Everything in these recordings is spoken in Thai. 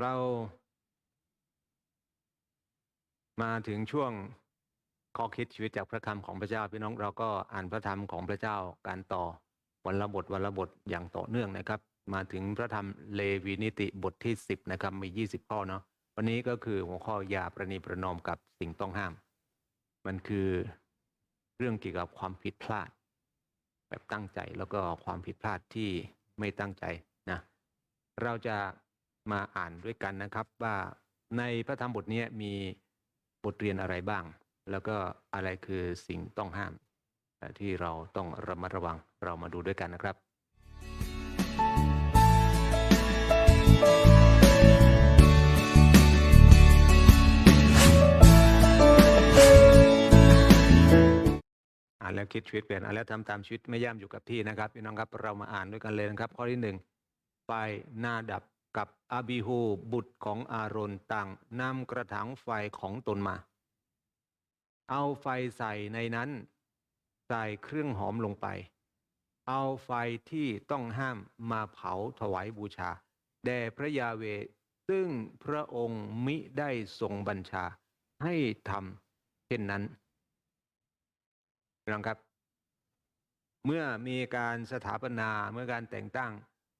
เรามาถึงช่วงข้อคิดชีวิตจากพระคำของพระเจ้าพี่น้องเราก็อ่านพระธรรมของพระเจ้าการต่อวันละบทวันละบทอย่างต่อเนื่องนะครับ มาถึงพระธรรมเลวีนิติบทที่สิบนะครับมียี่สิบข้อเนาะวันนี้ก็คือหัวข้อยาประนีประนอมกับสิ่งต้องห้าม มันคือเรื่องเกี่ยวกับความผิดพลาด แบบตั้งใจแล้วก็ความผิดพลาดที่ไม่ตั้งใจนะเราจะ มาอ่านด้วยกันนะครับว่าในพระธรรมบทนี้มีบทเรียนอะไรบ้าง แล้วก็อะไรคือสิ่งต้องห้าม ที่เราต้องระมัดระวังเรามาดูด้วยกันนะครับอ่านแล้วคิดชีวิตเปลี่ยนอ่านแล้วทำตามชีวิตไม่ย่ำอยู่กับที่นะครับพี่น้องครับเรามาอ่านด้วยกันเลยนะครับ ข้อที่หนึ่งฝ่ายนาดับ กับอาบิฮูบุตรของอารอนต่างนำกระถางไฟของตนมา เอาไฟใส่ในนั้น ใส่เครื่องหอมลงไป เอาไฟที่ต้องห้ามมาเผาถวายบูชา แด่พระยาเวซึ่งพระองค์มิได้ทรงบัญชาให้ทำเช่นนั้นน้องครับ เมื่อมีการสถาปนาเมื่อการแต่งตั้ง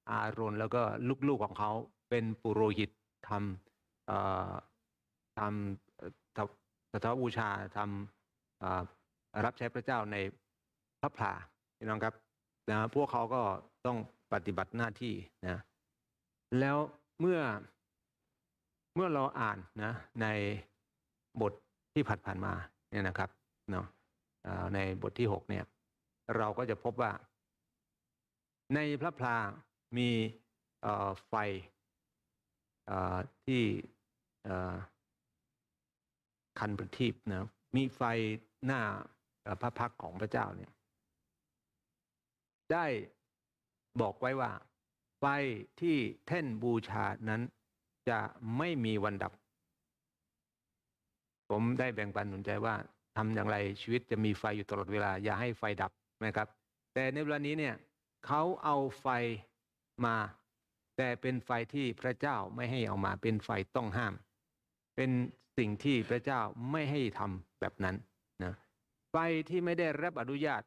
อารอนแล้วก็ลูกๆของเขาเป็นปุโรหิตทำทำสถาบูชาทำรับใช้พระเจ้าในพระพลาพี่น้องครับนะพวกเขาก็ต้องปฏิบัติหน้าที่นะแล้วเมื่อเมื่อเราอ่านนะในบทที่ผ่านผ่านๆมาเนี่ยนะครับเนาะในบทที่หกเนี่ย เราก็จะพบว่า ในพระพลา มีไฟที่คันประทีปนะมีไฟหน้าพระพักของพระเจ้าเนี่ยได้บอกไว้ว่า ไฟที่แท่นบูชานั้นจะไม่มีวันดับ ผมได้แบ่งปันหนุนใจว่าทำอย่างไรชีวิตจะมีไฟอยู่ตลอดเวลา อย่าให้ไฟดับนะครับ แต่ในเวลานี้เนี่ยเขาเอาไฟ มา แต่เป็นไฟที่พระเจ้าไม่ให้เอามาเป็นไฟต้องห้าม เป็นสิ่งที่พระเจ้าไม่ให้ทำแบบนั้นนะไฟที่ไม่ได้รับอนุญาต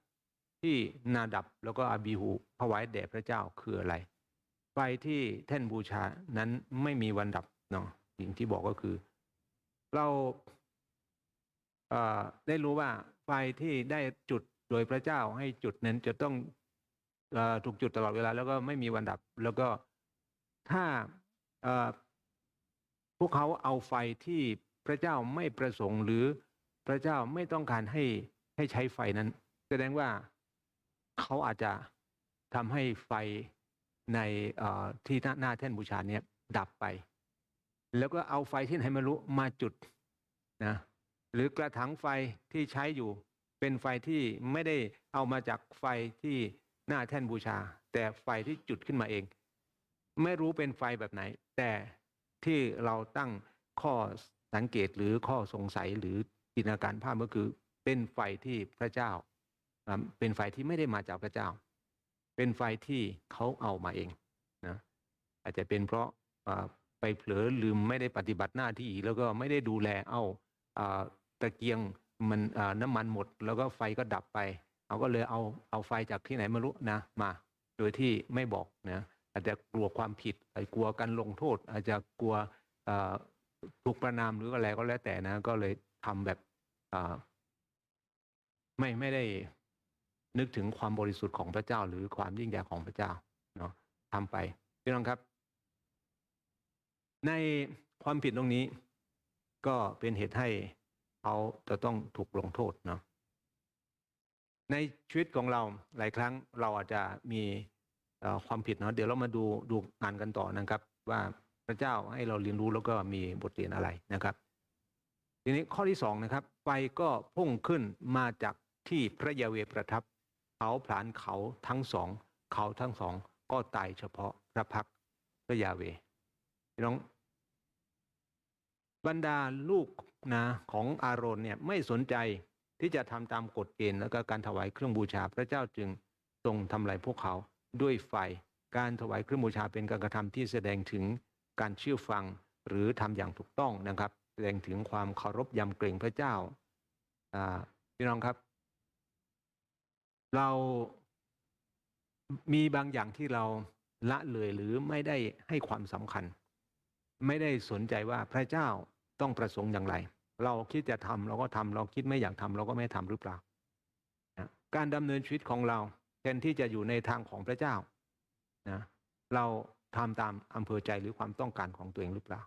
ที่นาดับแล้วก็อาบีหูถวายแด่พระเจ้าคืออะไร ไฟที่แท่นบูชานั้นไม่มีวันดับเนาะสิ่งที่บอกก็คือ เราเได้รู้ว่าไฟที่ได้จุดโดยพระเจ้าให้จุดนั้นจะต้อง ถูกจุดตลอดเวลา แล้วก็ไม่มีวันดับ แล้วก็ถ้าพวกเขาเอาไฟที่พระเจ้าไม่ประสงค์หรือพระเจ้าไม่ต้องการให้ให้ใช้ไฟนั้น แสดงว่าเขาอาจจะทำให้ไฟในที่หน้าหน้าแท่นบูชาเนี่ยดับไป แล้วก็เอาไฟที่ไหนไม่รู้มาจุดนะหรือกระถางไฟที่ใช้อยู่เป็นไฟที่ไม่ได้เอามาจากไฟที่ หน้าแท่นบูชา แต่ไฟที่จุดขึ้นมาเอง ไม่รู้เป็นไฟแบบไหน แต่ที่เราตั้งข้อสังเกตหรือข้อสงสัยหรือจินตนาการภาพก็คือ เป็นไฟที่พระเจ้า เป็นไฟที่ไม่ได้มาจากพระเจ้า เป็นไฟที่เขาเอามาเองนะอาจจะเป็นเพราะไปเผลอลืมไม่ได้ปฏิบัติหน้าที่แล้วก็ไม่ได้ดูแลเอา,อาตะเกียงมันน้ำมันหมด แล้วก็ไฟก็ดับไป เขาก็เลยเอาเอาไฟจากที่ไหนไม่รู้นะมา โดยที่ไม่บอกนะอาจจะกลัวความผิดอาจจะกลัวการลงโทษ อาจจะกลัวถูกประนามหรืออะไรก็แล้วแต่นะ ก็เลยทำแบบไม่ไม่ได้นึกถึงความบริสุทธิ์ของพระเจ้า หรือความยิ่งใหญ่ของพระเจ้าเนาะทำไปพี่น้องครับ ในความผิดตรงนี้ ก็เป็นเหตุให้เขาจะต้องถูกลงโทษเนาะ ในชีวิตของเราหลายครั้งเราอาจจะมีความผิดเนาะเดี๋ยวเรามาดูดูอ่านกันต่อนะครับ ว่าพระเจ้าให้เราเรียนรู้แล้วก็มีบทเรียนอะไรนะครับ ทีนี้ข้อที่สองนะครับ ไฟก็พุ่งขึ้นมาจากที่พระยาเวประทับเผาผลาญเขาทั้งสอง เขาทั้งสองก็ตายเฉพาะพระพักตร์พระยาเวพี่น้อง บรรดาลูกนะของอาโรนเนี่ยไม่สนใจ ที่จะทำตามกฎเกณฑ์แล้วก็การถวายเครื่องบูชา พระเจ้าจึงทรงทำลายพวกเขาด้วยไฟ การถวายเครื่องบูชาเป็นการกระทำที่แสดงถึงการเชื่อฟังหรือทำอย่างถูกต้องนะครับ แสดงถึงความเคารพยำเกรงพระเจ้าอ่าพี่น้องครับ เรามีบางอย่างที่เราละเลยหรือไม่ได้ให้ความสำคัญ ไม่ได้สนใจว่าพระเจ้าต้องประสงค์อย่างไร เราคิดจะทำเราก็ทำเราคิดไม่อยากทำเราก็ไม่ทำหรือเปล่านะการดำเนินชีวิตของเราแทนที่จะอยู่ในทางของพระเจ้านะเราทำตามอำเภอใจหรือความต้องการของตัวเองหรือเปล่า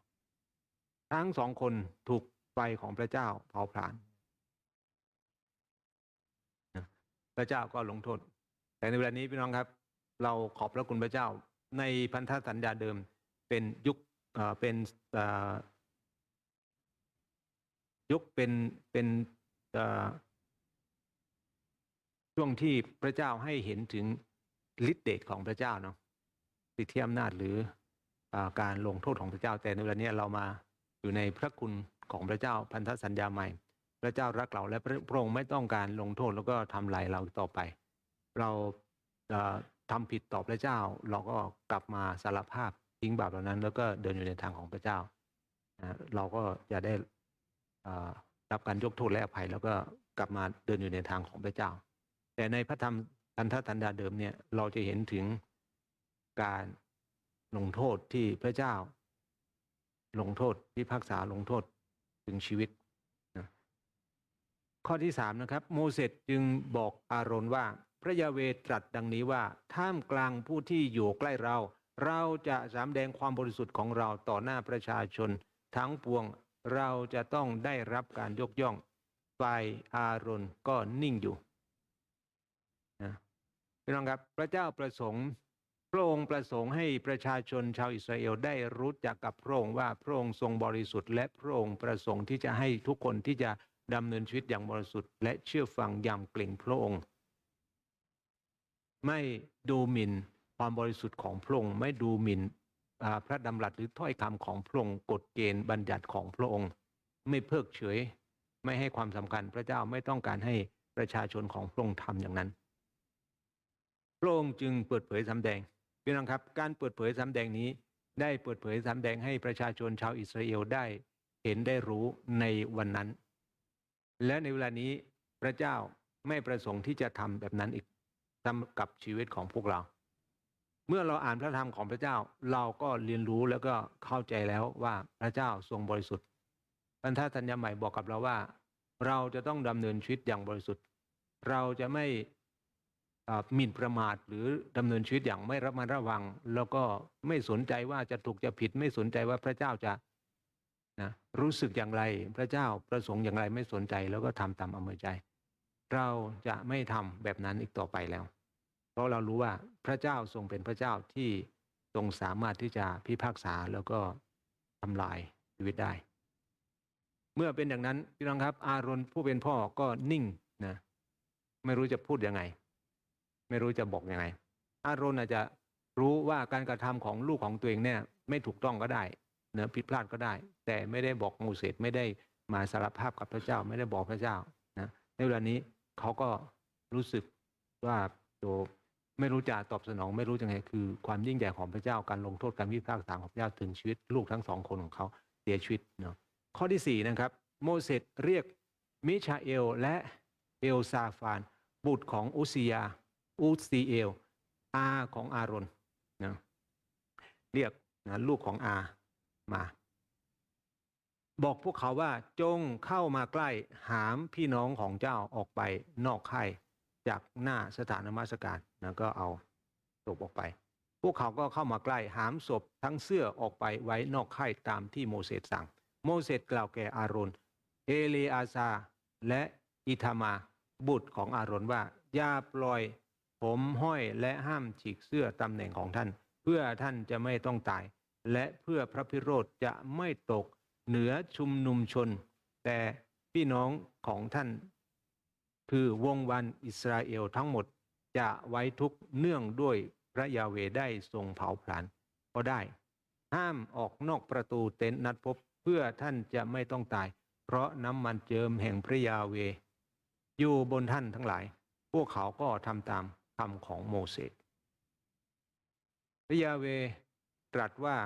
ทั้งสองคนถูกไฟของพระเจ้าเผาผลาญนะพระเจ้าก็ลงโทษ แต่ในเวลานี้พี่น้องครับ เราขอบพระคุณพระเจ้าในพันธสัญญาเดิมเป็นยุคเป็น ยุคเป็นเป็นช่วงที่พระเจ้าให้เห็นถึงฤทธิเดชของพระเจ้าเนาะสิทธิอำนาจหรืออการลงโทษของพระเจ้าแต่ในเวลานี้เรามาอยู่ในพระคุณของพระเจ้าพันธสัญญาใหม่ พระเจ้ารักเราและพระองค์ไม่ต้องการลงโทษแล้วก็ทำลายเราต่อไป เราเอ่อทำผิดต่อพระเจ้า เราก็กลับมาสารภาพทิ้งบาปเหล่านั้น แล้วก็เดินอยู่ในทางของพระเจ้าเราก็จะได้ รับการยกโทษและอภัย แล้วก็กลับมาเดินอยู่ในทางของพระเจ้า แต่ในพระธรรมพันธสัญญาเดิมเนี่ยเราจะเห็นถึงการลงโทษที่พระเจ้า ลงโทษพิพากษาลงโทษถึงชีวิตนะข้อที่สามนะครับ โมเสสจึงบอกอาโรนว่า พระยาเวตรัสดังนี้ว่า ท่ามกลางผู้ที่อยู่ใกล้เรา เราจะสำแดงความบริสุทธิ์ของเราต่อหน้าประชาชนทั้งปวง เราจะต้องได้รับการยกย่องฝ่ายอาโรนก็นิ่งอยู่นะพี่น้องครับพระเจ้าประสงค์พระองค์ประสงค์ให้ประชาชนชาวอิสราเอลได้รู้จักกับพระองค์ว่าพระองค์ทรงบริสุทธิ์ และพระองค์ประสงค์ที่จะให้ทุกคนที่จะดำเนินชีวิตอย่างบริสุทธิ์ และเชื่อฟังอย่างเกรงพระองค์ ไม่ดูหมิ่นความบริสุทธิ์ของพระองค์ไม่ดูหมิ่นอ่า พระดำรัสหรือถ้อยคำของพระองค์กฎเกณฑ์บัญญัติของพระองค์ ไม่เพิกเฉย ไม่ให้ความสำคัญพระเจ้าไม่ต้องการให้ประชาชนของพระองค์ทำอย่างนั้น พระองค์จึงเปิดเผยสำแดงพี่น้องครับการเปิดเผยสำแดงนี้ ได้เปิดเผยสำแดงให้ประชาชนชาวอิสราเอลได้เห็นได้รู้ในวันนั้น และในเวลานี้พระเจ้าไม่ประสงค์ที่จะทำแบบนั้นอีกทำกับชีวิตของพวกเรา เมื่อเราอ่านพระธรรมของพระเจ้า เราก็เรียนรู้แล้วก็เข้าใจแล้วว่าพระเจ้าทรงบริสุทธิ์พันธสัญญาใหม่บอกกับเราว่า เราจะต้องดำเนินชีวิตอย่างบริสุทธิ์ เราจะไม่หมิ่นประมาทหรือดำเนินชีวิตอย่างไม่ระมัดระวัง แล้วก็ไม่สนใจว่าจะถูกจะผิด ไม่สนใจว่าพระเจ้าจะนะรู้สึกอย่างไร พระเจ้าประสงค์อย่างไรไม่สนใจแล้วก็ทำตามอำเภอใจ เราจะไม่ทำแบบนั้นอีกต่อไปแล้ว เพราะเรารู้ว่าพระเจ้าทรงเป็นพระเจ้าที่ทรงสามารถที่จะพิพากษาแล้วก็ทำลายชีวิตได้ เมื่อเป็นอย่างนั้นพี่น้องครับ อารอนผู้เป็นพ่อก็นิ่งนะไม่รู้จะพูดยังไง ไม่รู้จะบอกยังไง อารอนอาจจะรู้ว่าการกระทำของลูกของตัวเองเนี่ย ไม่ถูกต้องก็ได้เนื้อผิดพลาดก็ได้ แต่ไม่ได้บอกโมเสสไม่ได้มาสารภาพกับพระเจ้า ไม่ได้บอกพระเจ้านะในเวลานี้เขาก็รู้สึกว่าโย ไม่รู้จะตอบสนองไม่รู้จะไงคือความยิ่งใหญ่ของพระเจ้าการลงโทษการพิพากษาของพระเจ้าถึงชีวิตลูกทั้งสองคนของเขาเสียชีวิตเนาะข้อที่สี่นะครับโมเสสเรียกมิชาเอลและเอลซาฟาน บุตรของอุซิยาอุซีเอลอาของอารอนนะเรียกนะลูกของอามา บอกพวกเขาว่าจงเข้ามาใกล้หามพี่น้องของเจ้าออกไปนอกค่าย จากหน้าสถานมัสการนะก็เอาศพออกไป พวกเขาก็เข้ามาใกล้หามศพทั้งเสื้อออกไปไว้นอกค่ายตามที่โมเสสสั่ง โมเสสกล่าวแก่อารอนเอเลอาซาและอิธามาบุตรของอารอนว่าอย่าปล่อยผมห้อยและห้ามฉีกเสื้อตำแหน่งของท่าน เพื่อท่านจะไม่ต้องตาย และเพื่อพระพิโรธจะไม่ตกเหนือชุมนุมชน แต่พี่น้องของท่าน คือวงวันอิสราเอลทั้งหมดจะไว้ทุกเนื่องด้วยพระยาเวได้ทรงเผาผลาญก็ได้ ห้ามออกนอกประตูเต็นท์นัดพบเพื่อท่านจะไม่ต้องตาย เพราะน้ำมันเจิมแห่งพระยาเว อยู่บนท่านทั้งหลาย พวกเขาก็ทำตามคำของโมเสสพระยาเวตรัสว่า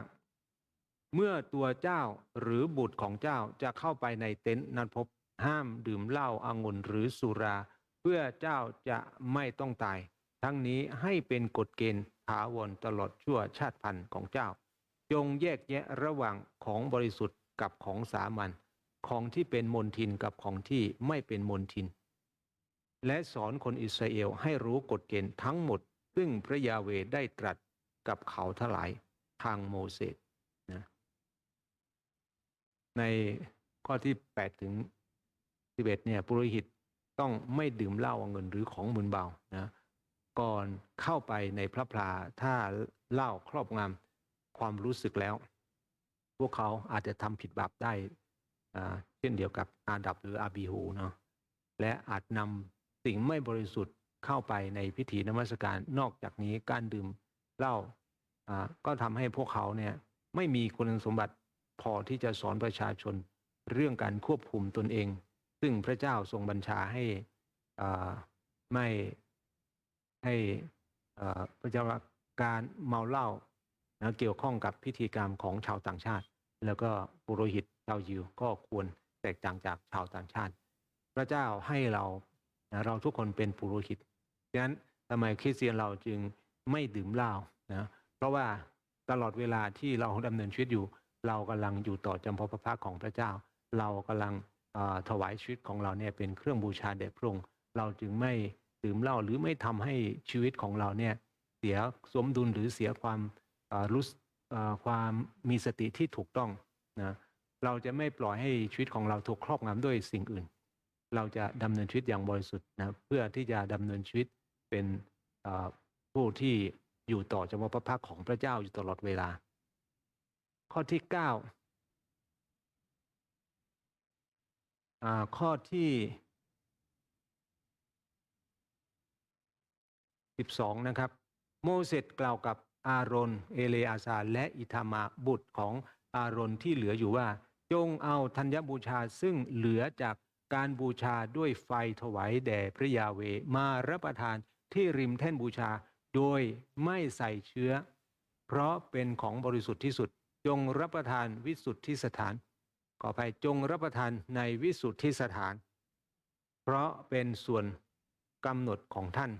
เมื่อตัวเจ้าหรือบุตรของเจ้าจะเข้าไปในเต็นท์นั้นพบ ห้ามดื่มเหล้าอางุ่นหรือสุรา เพื่อเจ้าจะไม่ต้องตาย ทั้งนี้ให้เป็นกฎเกณฑ์ถาวรตลอดชั่วชาติพันธุ์ของเจ้า จงแยกแยะระหว่างของบริสุทธิ์กับของสามัญของที่เป็นมนทินกับของที่ไม่เป็นมนทิน และสอนคนอิสราเอลให้รู้กฎเกณฑ์ทั้งหมด ซึ่งพระยาเวได้ตรัสกับเขาทั้งหลายทางโมเสสนะในข้อที่ 8 ถึง 11เอ็ดเนี่ยปุโรหิตต้องไม่ดื่มเหล้าเงินหรือของมึนเบานะก่อนเข้าไปในพระพลาถ้าเหล้าครอบงำความรู้สึกแล้ว พวกเขาอาจจะทำผิดบาปได้อ่าเช่นเดียวกับอาดับหรืออาบีฮูเนาะและอาจนำสิ่งไม่บริสุทธิ์เข้าไปในพิธีนมัสการนอกจากนี้การดื่มเหล้าอ่าก็ทำให้พวกเขาเนี่ยไม่มีคุณสมบัติพอที่จะสอนประชาชนเรื่องการควบคุมตนเอง ซึ่งพระเจ้าทรงบัญชาให้ไม่ให้พระเจ้าว่าการเมาเหล้านะเกี่ยวข้องกับพิธีกรรมของชาวต่างชาติ แล้วก็ปุโรหิตชาวยิวก็ควรแตกต่างจากชาวต่างชาติ พระเจ้าให้เรานะเราทุกคนเป็นปุโรหิตฉะนั้นทำไมคริสเตียนเราจึงไม่ดื่มเหล้านะเพราะว่าตลอดเวลาที่เราดำเนินชีวิตอยู่ เรากำลังอยู่ต่อจำพระพระพักของพระเจ้า เรากำลัง ถวายชีวิตของเราเนี่ยเป็นเครื่องบูชาแด่พระองค์เราจึงไม่ดื่มเหล้าหรือไม่ทำให้ชีวิตของเราเนี่ยเสียสมดุลหรือเสียความรู้ความมีสติที่ถูกต้องนะเราจะไม่ปล่อยให้ชีวิตของเราถูกครอบงำด้วยสิ่งอื่น เราจะดำเนินชีวิตอย่างบริสุทธิ์นะเพื่อที่จะดำเนินชีวิตเป็นผู้ที่อยู่ต่อจมพระพักของพระเจ้าอยู่ตลอดเวลา ข้อที่ 9 ข้อที่สิบสองนะครับ โมเสสกล่าวกับอารอนเอเลอาซาและอิธามาบุตรของอารอนที่เหลืออยู่ว่า จงเอาธัญบูชาซึ่งเหลือจากการบูชาด้วยไฟถวายแด่พระยาเวมารับประทานที่ริมแท่นบูชา โดยไม่ใส่เชื้อ เพราะเป็นของบริสุทธิ์ที่สุด จงรับประทานวิสุทธิสถาน ขออภัยจงรับประทานในวิสุทธิสถาน เพราะเป็นส่วนกำหนดของท่าน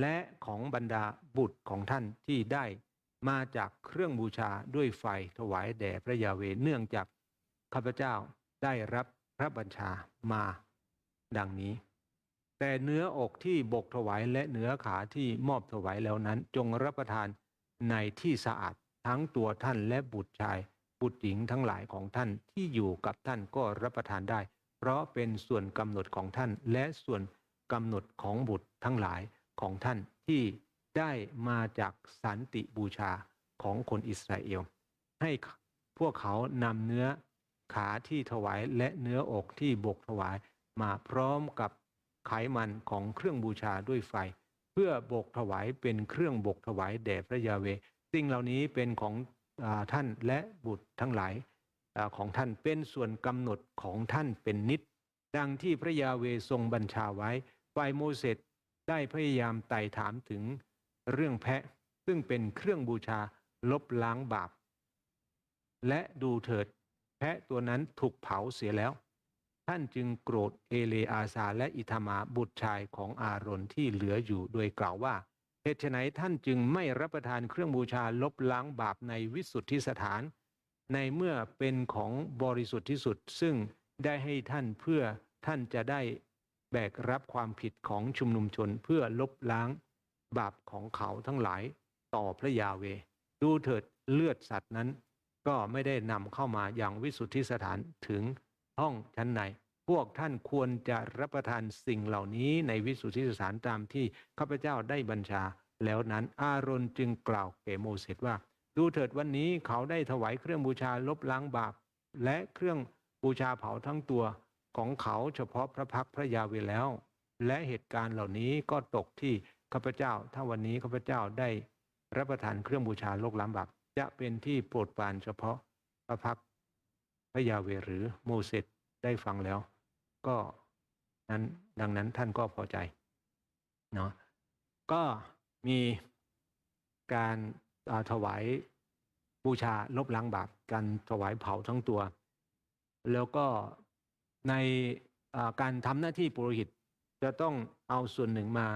และของบรรดาบุตรของท่านที่ได้มาจากเครื่องบูชาด้วยไฟถวายแด่พระยาเวเนื่องจากข้าพเจ้าได้รับพระบัญชามา ดังนี้ แต่เนื้ออกที่บกถวายและเนื้อขาที่มอบถวายแล้วนั้น จงรับประทานในที่สะอาดทั้งตัวท่านและบุตรชาย บุตรหญิงทั้งหลายของท่านที่อยู่กับท่านก็รับประทานได้ เพราะเป็นส่วนกำหนดของท่าน และส่วนกำหนดของบุตรทั้งหลายของท่านที่ได้มาจากสันติบูชาของคนอิสราเอล ให้พวกเขานำเนื้อขาที่ถวายและเนื้ออกที่บกถวายมาพร้อมกับไขมันของเครื่องบูชาด้วยไฟ เพื่อบกถวายเป็นเครื่องบกถวายแด่พระยาเวสิ่งเหล่านี้เป็นของ ท่านและบุตรทั้งหลายอของท่านเป็นส่วนกำหนดของท่านเป็นนิด ดังที่พระยาเวทรงบัญชาไว้ฝ่ายโมเสสได้พยายามไต่ถามถึงเรื่องแพะ ซึ่งเป็นเครื่องบูชาลบล้างบาป และดูเถิดแพะตัวนั้นถูกเผาเสียแล้ว ท่านจึงโกรธเอเลอาซาและอิธามาบุตรชายของอารอนที่เหลืออยู่โดยกล่าวว่า เหตุไฉนท่านจึงไม่รับประทานเครื่องบูชาลบล้างบาปในวิสุทธิสถาน ในเมื่อเป็นของบริสุทธิ์ที่สุด ซึ่งได้ให้ท่านเพื่อท่านจะได้แบกรับความผิดของชุมนุมชนเพื่อลบล้างบาปของเขาทั้งหลายต่อพระยาเว ดูเถิดเลือดสัตว์นั้น ก็ไม่ได้นำเข้ามาอย่างวิสุทธิสถานถึงห้องชั้นใน พวกท่านควรจะรับประทานสิ่งเหล่านี้ในวิสุทธิสถานตามที่ข้าพเจ้าได้บัญชา แล้วนั้นอารอนจึงกล่าวแก่โมเสสว่า ดูเถิดวันนี้เขาได้ถวายเครื่องบูชาลบล้างบาป และเครื่องบูชาเผาทั้งตัวของเขาเฉพาะพระพักพระยาเวแล้ว และเหตุการณ์เหล่านี้ก็ตกที่ข้าพเจ้า ถ้าวันนี้ข้าพเจ้าได้รับประทานเครื่องบูชาโลกล้างบาปจะเป็นที่โปรดปรานเฉพาะพระพักพระยาเวห์หรือโมเสสได้ฟังแล้ว ก็นั้นดังนั้นท่านก็พอใจเนาะก็มีการาถวายบูชาลบล้างบาปการถวายเผาทั้งตัว แล้วก็ในาการทำหน้าที่ปุโรหิตจะต้องเอาส่วนหนึ่งมา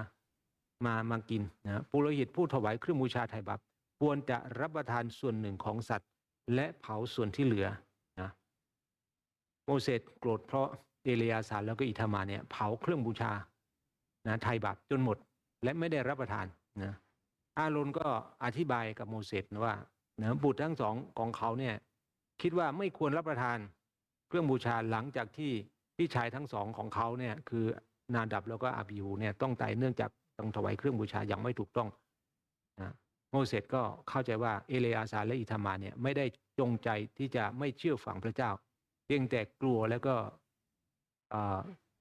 มามากินนะปุโรหิตผู้ถวายเครื่องบูชาไถ่บาปควรจะรับประทานส่วนหนึ่งของสัตว์ และเผาส่วนที่เหลือนะโมเสสโกรธเพราะ เอลียาสารแล้วก็อิธามาเนี่ยเผาเครื่องบูชานะไถ่บาปจนหมดและไม่ได้รับประทานนะอาโรนก็อธิบายกับโมเสสว่านะบุตรทั้งสองของเขาเนี่ยคิดว่าไม่ควรรับประทานเครื่องบูชาหลังจากที่พี่ชายทั้งสองของเขาเนี่ยคือนาดับแล้วก็อาบิฮูเนี่ยต้องตายเนื่องจากต้องถวายเครื่องบูชาอย่างไม่ถูกต้องนะโมเสสก็เข้าใจว่าเอเลอาซาและอิธามาเนี่ยไม่ได้จงใจที่จะไม่เชื่อฝังพระเจ้า เพียงแต่กลัวแล้วก็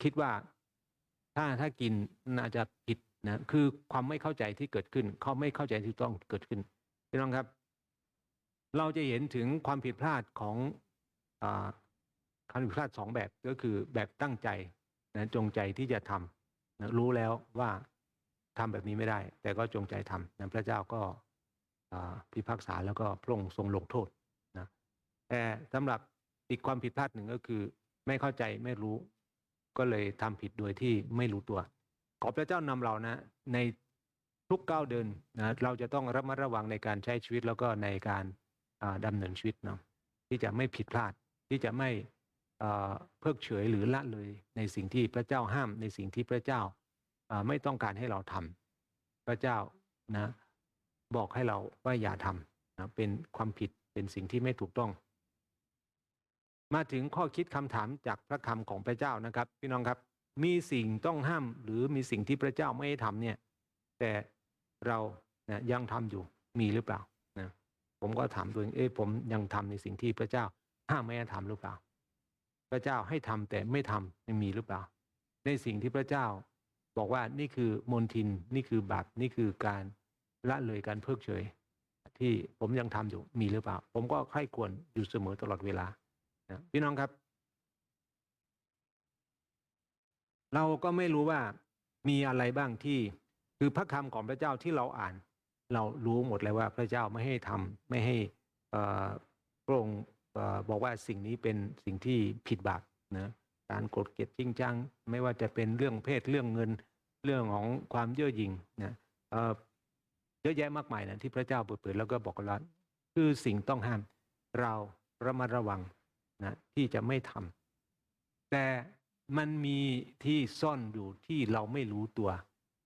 คิดว่าถ้าถ้ากินน่าจะผิดนะคือความไม่เข้าใจที่เกิดขึ้นเขาไม่เข้าใจที่ต้องเกิดขึ้นพี่น้องครับ เราจะเห็นถึงความผิดพลาดของอความผิดพลาดสองแบบก็คือแบบตั้งใจนะจงใจที่จะทำนะรู้แล้วว่าทำแบบนี้ไม่ได้ แต่ก็จงใจทำนะพระเจ้าก็พิพากษาแล้วก็พระองค์ทรงลงโทษนะแต่สำหรับอีกความผิดพลาดหนึ่งก็คือ ไม่เข้าใจไม่รู้ ก็เลยทำผิดโดยที่ไม่รู้ตัว ขอพระเจ้านำเรานะในทุกก้าวเดินนะเราจะต้องระมัดระวังในการใช้ชีวิตแล้วก็ในการอ่าดำเนินชีวิตเนาะที่จะไม่ผิดพลาดที่จะไม่เพิกเฉยหรือละเลยในสิ่งที่พระเจ้าห้าม ในสิ่งที่พระเจ้าไม่ต้องการให้เราทำพระเจ้านะบอกให้เราว่าอย่าทำนะเป็นความผิดเป็นสิ่งที่ไม่ถูกต้อง มาถึงข้อคิดคำถามจากพระคำของพระเจ้านะครับ พี่น้องครับ มีสิ่งต้องห้ามหรือมีสิ่งที่พระเจ้าไม่ให้ทำเนี่ย แต่เรานะยังทำอยู่มีหรือเปล่านะผมก็ถามตัวเองเอ๊ะผมยังทำในสิ่งที่พระเจ้าห้ามไม่ให้ทำหรือเปล่า พระเจ้าให้ทำแต่ไม่ทำมีหรือเปล่า ในสิ่งที่พระเจ้าบอกว่านี่คือมนทินนี่คือบาปนี่คือการละเลยการเพิกเฉย ที่ผมยังทำอยู่มีหรือเปล่า ผมก็ใคร่ควรอยู่เสมอตลอดเวลา พี่น้องครับ เราก็ไม่รู้ว่ามีอะไรบ้างที่คือพระคำของพระเจ้าที่เราอ่าน เรารู้หมดเลยว่าพระเจ้าไม่ให้ทำไม่ให้พระองค์บอกว่าสิ่งนี้เป็นสิ่งที่ผิดบาปนะการกดเกลียดจริงจัง ไม่ว่าจะเป็นเรื่องเพศเรื่องเงินเรื่องของความเย่อหยิ่งนะเยอะแยะมากมายนะที่พระเจ้าเปิดเผยแล้วก็บอกกับเราคือสิ่งต้องห้าม เราระมัดระวัง นะที่จะไม่ทำแต่มันมีที่ซ่อนอยู่ที่เราไม่รู้ตัว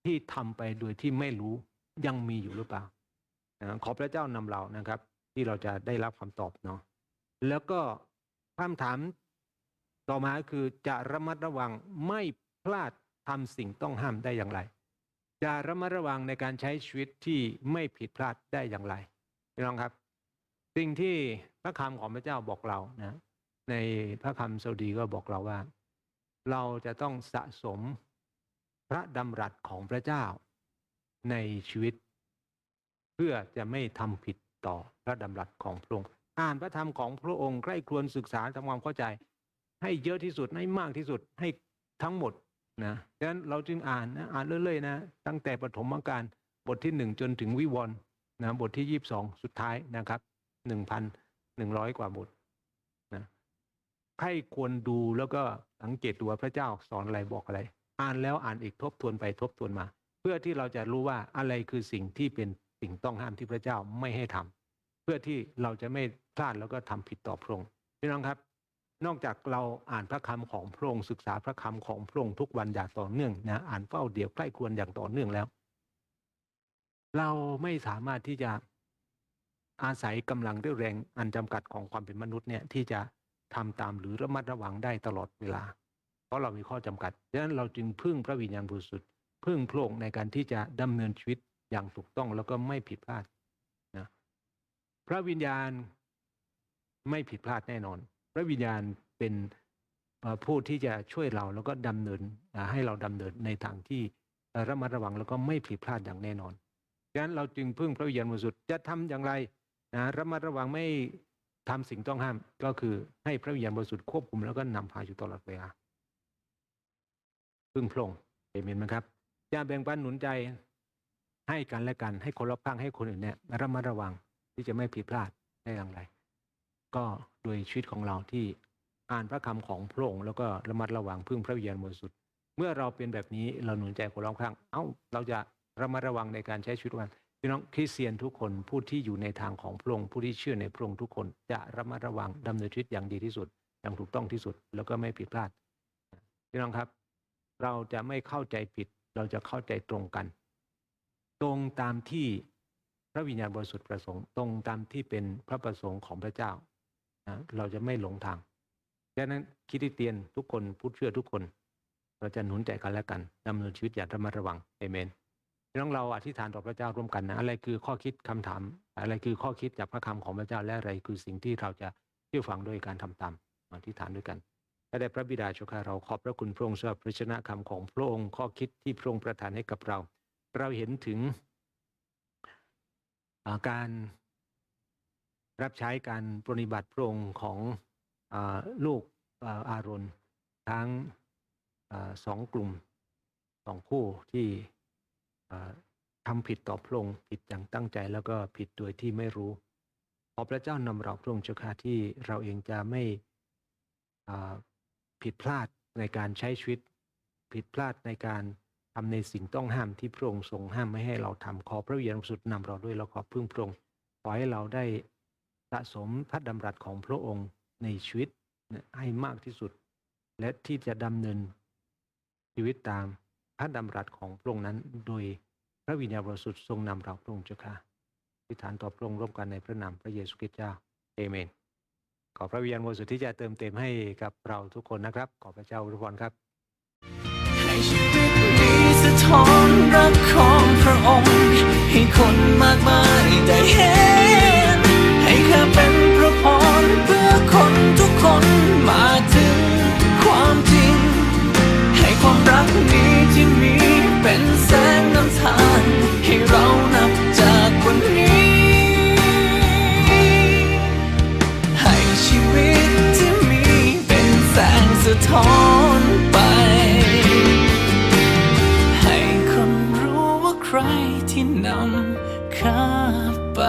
ที่ทำไปโดยที่ไม่รู้ยังมีอยู่หรือเปล่านะขอพระเจ้านำเรานะครับ ที่เราจะได้รับคำตอบเนาะแล้วก็คำถามต่อมาคือจะระมัดระวังไม่พลาดทำสิ่งต้องห้ามได้อย่างไร จะระมัดระวังในการใช้ชีวิตที่ไม่ผิดพลาดได้อย่างไรพี่น้องครับ สิ่งที่พระคำของพระเจ้าบอกเรานะ ในพระคำสดีก็บอกเราว่า เราจะต้องสะสมพระดำรัสของพระเจ้าในชีวิต เพื่อจะไม่ทำผิดต่อพระดำรัสของพระองค์อ่านพระธรรมของพระองค์ใกล้ครวญศึกษาทำความเข้าใจ ให้เยอะที่สุดให้มากที่สุดให้ทั้งหมดนะดังนั้นเราจึงอ่านนะอ่านเรื่อยๆนะตั้งแต่ปฐมกาลบทที่หนึ่งจนถึงวิวรณ์นะบทที่ยี่สิบสองสุดท้ายนะครับหนึ่งพันหนึ่งร้อยกว่าบท ใครควรดูแล้วก็สังเกตดูว่าพระเจ้าสอนอะไรบอกอะไร อ่านแล้วอ่านอีกทบทวนไปทบทวนมา เพื่อที่เราจะรู้ว่าอะไรคือสิ่งที่เป็นสิ่งต้องห้ามที่พระเจ้าไม่ให้ทำเพื่อที่เราจะไม่พลาดแล้วก็ทำผิดต่อพระองค์พี่น้องครับ นอกจากเราอ่านพระคำของพระองค์ศึกษาพระคำของพระองค์ทุกวันอย่างต่อเนื่องนะอ่านเฝ้าเดี่ยวใกล้ควรอย่างต่อเนื่องแล้ว เราไม่สามารถที่จะอาศัยกำลังด้วยแรงอันจำกัดของความเป็นมนุษย์เนี่ยที่จะ ทำตามหรือระมัดระวังได้ตลอดเวลา เพราะเรามีข้อจำกัดดังนั้นเราจึงพึ่งพระวิญญาณบริสุทธิ์พึ่งพระองค์ในการที่จะดำเนินชีวิตอย่างถูกต้องแล้วก็ไม่ผิดพลาดนะพระวิญญาณไม่ผิดพลาดแน่นอน พระวิญญาณเป็นผู้ที่จะช่วยเราแล้วก็ดำเนินให้เราดำเนินในทางที่ระมัดระวังแล้วก็ไม่ผิดพลาดอย่างแน่นอนดังนั้นเราจึงพึ่งพระวิญญาณบริสุทธิ์จะทำอย่างไรนะระมัดระวังไม่ ทำสิ่งต้องห้ามก็คือให้พระวิญญาณบริสุทธิ์ควบคุมแล้วก็นำพาอยู่ตลอดเวลาพึ่งพระองค์เอเมนไหมครับจะแบ่งปันหนุนใจให้กันและกันให้คนรอบข้างให้คนอื่นเนี่ยระมัดระวังที่จะไม่ผิดพลาดได้อย่างไร ก็โดยชีวิตของเราที่อ่านพระคำของพระองค์แล้วก็ระมัดระวังพึ่งพระวิญญาณบริสุทธิ์เมื่อเราเป็นแบบนี้เราหนุนใจคนรอบข้าง เอ้าเราจะระมัดระวังในการใช้ชีวิตกัน พี่น้องคริสเตียนทุกคนผู้ที่อยู่ในทางของพระองค์ผู้ที่เชื่อในพระองค์ทุกคนจะระมัดระวังดำเนินชีวิตอย่างดีที่สุด อย่างถูกต้องที่สุดแล้วก็ไม่ผิดพลาดพี่น้องครับ เราจะไม่เข้าใจผิด เราจะเข้าใจตรงกัน ตรงตามที่พระวิญญาณบริสุทธิ์ประสงค์ ตรงตามที่เป็นพระประสงค์ของพระเจ้านะเราจะไม่หลงทางดังนั้นคริดเตียนทุกคนผู้เชื่อทุกคน เราจะหนุนใจกันและกันดำเนินชีวิตอย่างระมัดระวังเอเมน พี่น้องเราอธิษฐานต่อพระเจ้าร่วมกันนะอะไรคือข้อคิดคำถาม อะไรคือข้อคิดจากพระคำของพระเจ้าและอะไรคือสิ่งที่เราจะเชื่อฟังด้วยการทำตามอธิษฐานด้วยกันและได้พระบิดาเจ้าข้าเราขอบพระคุณพระองค์สำหรับพระชนะคำของพระองค์ข้อคิดที่พระองค์ประทานให้กับเรา เราเห็นถึงาการรับใช้การปฏิบัติพระองค์ของอลูกอาารอนทั้งอสองกลุ่มสองคู่ที่ อ่าทำผิดต่อพระองค์ผิดอย่างตั้งใจแล้วก็ผิดโดยที่ไม่รู้ ขอพระเจ้านำเราพระองค์เจ้าค่ะที่เราเองจะไม่ผิดพลาดในการใช้ชีวิต ผิดพลาดในการทำในสิ่งต้องห้ามที่พระองค์ทรงห้ามไม่ให้เราทำขอพระวิญญาณสุทธิ์นำเราด้วยเราขอพึ่งพระองค์ขอให้เราได้สะสมพระดำรัสของพระองค์ในชีวิตให้มากที่สุด และที่จะดำเนินชีวิตตามพระดำรัสของพระองค์นั้นโดย พระวิญญาณบริสุทธิ์ทรงนำเราพระองค์เจ้าค่ะอธิษฐานต่อพระองค์ร่วมกันในพระนามพระเยซูคริสต์เจ้าเอเมน ขอพระวิญญาณบริสุทธิ์ที่จะเติมเต็มให้กับเราทุกคนนะครับ ขอพระเจ้าอวยพรครับให้ชีวิตนี้สะท้อนรักของพระองค์ ให้คนมากมายได้เห็น ให้ข้าเป็นพระพรเพื่อคนทุกคนมาถึงความจริง ให้ความรักนี้ที่มีเป็นส งนให้เรานับจากวันนี้ ให้ชีวิตที่มีเป็นแสงสะท้อนไป ให้คนรู้ว่าใครที่นำข้าไป